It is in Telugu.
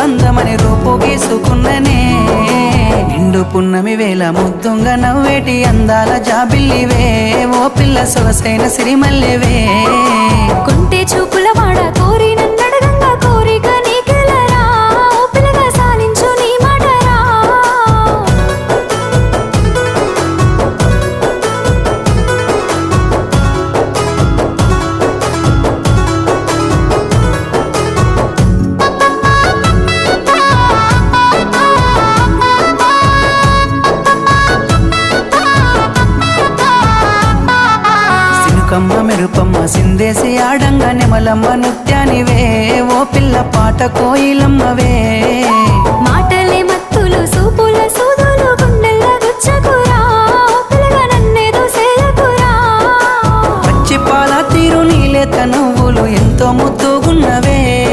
బంధమని రూపు గీసుకున్ననే. నిండు పున్నమి వేళ ముద్దుంగా నవ్వేటి అందాల జాబిల్లివే. ఓ పిల్ల సొగసైన సిరిమల్లివే. కొంటే చూ ముఖమ్మ మెరుపమ్మ సిందేసి ఆడంగా నిమలమ్మ నృత్యానివే. ఓ పిల్ల పాట కోయిలమ్మవే. మాటలే మత్తులు సూపుల సూదులు గుండెల గుచ్చకురా. పచ్చిపాల తీరు నీలే తనువులు ఎంతో ముద్దుగున్నవే.